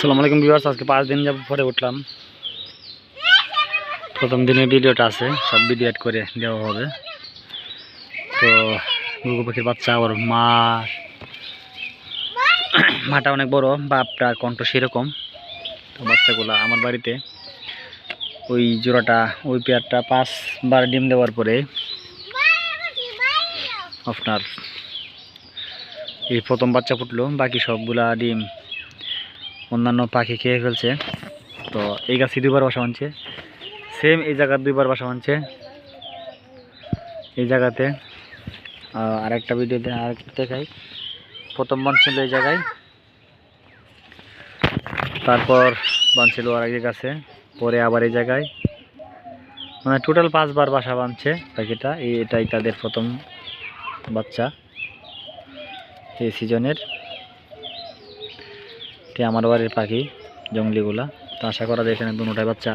সালাম আলাইকুম বিভার্স আজকে পাঁচ দিন যাব পরে উঠলাম। প্রথম দিনের ভিডিওটা আছে, সব ভিডিও অ্যাড করে দেওয়া হবে। তো গুগু পাখির বাচ্চা, ওর মা, মাটা অনেক বড়, বাপটা কণ্ঠ সেরকম। তো বাচ্চাগুলা আমার বাড়িতে, ওই জোড়াটা, ওই পেয়ারটা পাঁচবার ডিম দেওয়ার পরে আপনার এই প্রথম বাচ্চা ফুটলো, বাকি সবগুলা ডিম অন্যান্য পাখি খেয়ে ফেলছে। তো এই গাছে দুইবার বাসা বানছে সেম এই জায়গার দুইবার বাসা বানছে এই জায়গাতে। আহ, আরেকটা ভিডিওতে আরেকটা দেখাই। প্রথম বানছিল এই জায়গায়। তারপর বানছিল আর এক গাছে। পরে আবার এই জায়গায়। মানে টোটাল পাঁচবার বাসা বানছে পাখিটা। এটাই তাদের প্রথম বাচ্চা। এই সিজনের এটি আমার বাড়ির পাখি, জঙ্গলিগুলা। তো আশা করা যায় এখানে দুটাই বাচ্চা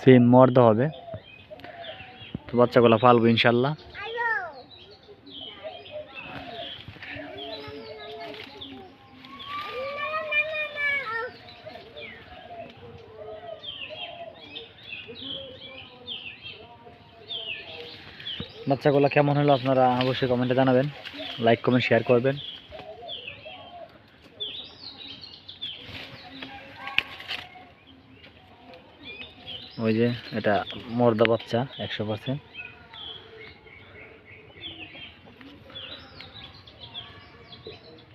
সেম মর্দ হবে। তো বাচ্চাগুলো পালবো ইনশাল্লাহ। বাচ্চাগুলো কেমন হলো আপনারা অবশ্যই কমেন্টে জানাবেন। লাইক, কমেন্ট, শেয়ার করবেন। ওই যে এটা মর্দা বাচ্চা, একশো পার্সেন্ট।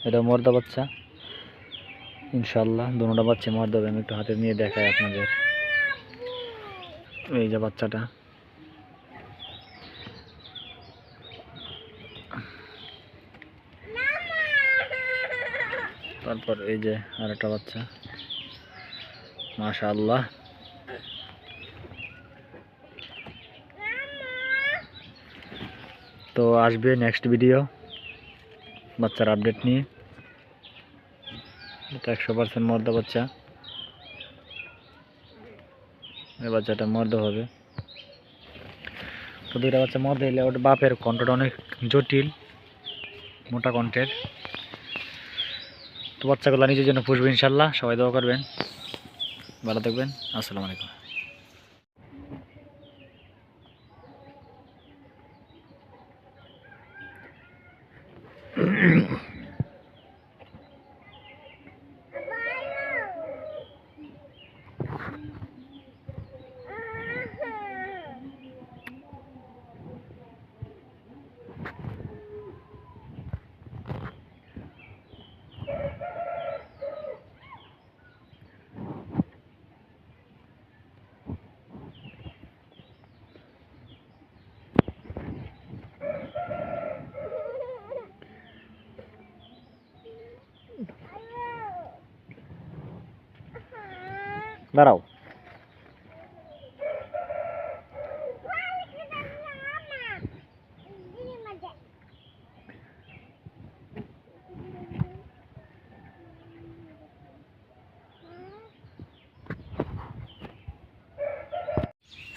এটা মর্দা বাচ্চা। ইনশাল্লাহ দুটা বাচ্চা মর্দা আমি একটু হাতে নিয়ে দেখাই আপনাদের। এই যে বাচ্চাটা। তারপর এই যে আর একটা বাচ্চা। মাশাআল্লাহ। তো আসবে নেক্সট ভিডিও বাচ্চার আপডেট নিয়ে। এটা একশো পার্সেন্ট মর্দা বাচ্চা। এই বাচ্চাটা মর্দ হবে। তো দুইটা বাচ্চা মর্দ এলে ওটা বাপের কণ্ঠটা অনেক জটিল, মোটা কণ্ঠের। তো বাচ্চাগুলো নিজের জন্য পুষবে ইনশাল্লাহ। সবাই দোয়া করবেন। ভালো থাকবেন। আসসালামু আলাইকুম। দাঁড়াও।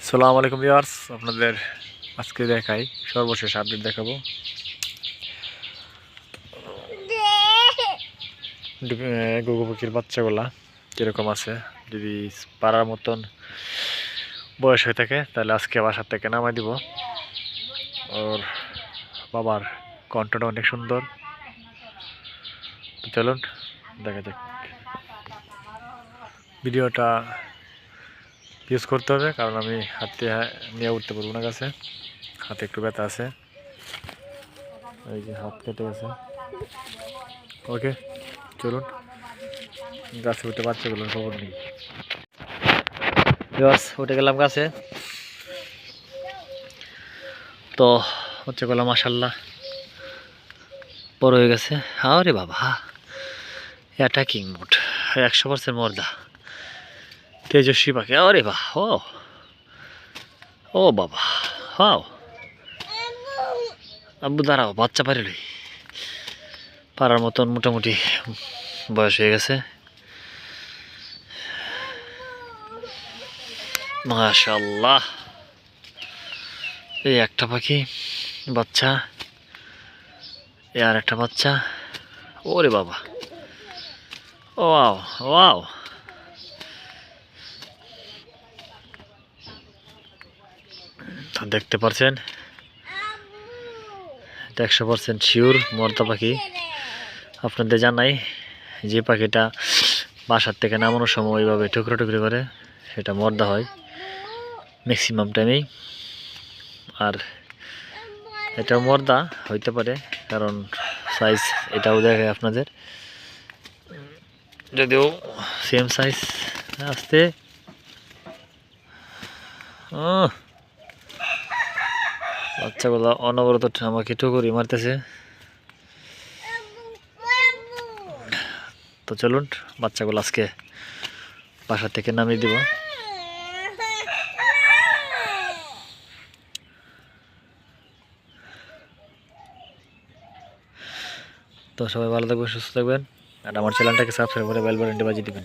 সালাম আলাইকুম ভিউয়ার্স আপনাদের আজকে দেখাই সর্বশেষ আপডেট দেখাবো। গুগু পাখির বাচ্চাগুলা কীরকম আছে? যদি পারার মতন বয়স হয়ে থাকে, তাহলে আজকে বাসার থেকে নামাই দিব। ওর বাবার কণ্ঠটা অনেক সুন্দর। চলুন, দেখা যাক। ভিডিওটা ইউজ করতে হবে, কারণ আমি হাতে নিয়ে উঠতে পারব না কাছে। হাতে একটু ব্যথা আছে। এই যে হাত কেটে গেছে। ওকে, চলুন। গাছে উঠে বাচ্চাগুলোর খবর নেই। উঠে গেলাম গাছে। তো, হচ্ছে গেলাম মাসাল্লাহ বড় হয়ে গেছে। আরে বাবা এটা কিং মোট একশো পার্সেন্ট মর্দা। তেজস্বী পাখি। আরে বাহ, ও। ও বাবা হাও আব্বু, দাঁড়াও, বাচ্চা পারিলই পারার মতন মোটামুটি বয়স হয়ে গেছে। মাশাল্লাহ এই একটা পাখি, বাচ্চা। এ আর একটা বাচ্চা। ওরে বাবা। ও ওয়াও। ওয়াও দেখতে পারছেন? এটা একশো পার্সেন্ট শিওর মর্দা পাখি। আপনাদের জানাই যে পাখিটা বাসার থেকে নামানোর সময় ওইভাবে টুকরো টুকরো করে সেটা মর্দা হয়। ম্যাক্সিমাম টাইমেই। আর এটাও মর্দা, হইতে পারে, কারণ সাইজ এটাও দেখে আপনাদের। যদিও সেম সাইজ আসতে বাচ্চাগুলো অনবরত আমাকে টুকুরি মারতেছে। তো চলুন, বাচ্চাগুলো আজকে বাসা থেকে নামিয়ে দিব। তো সবাই ভালো থাকবেন, সুস্থ থাকবেন আর আমার চ্যানেলটাকে সাবস্ক্রাইব করে বেল বাটনটি বাজিয়ে দিবেন।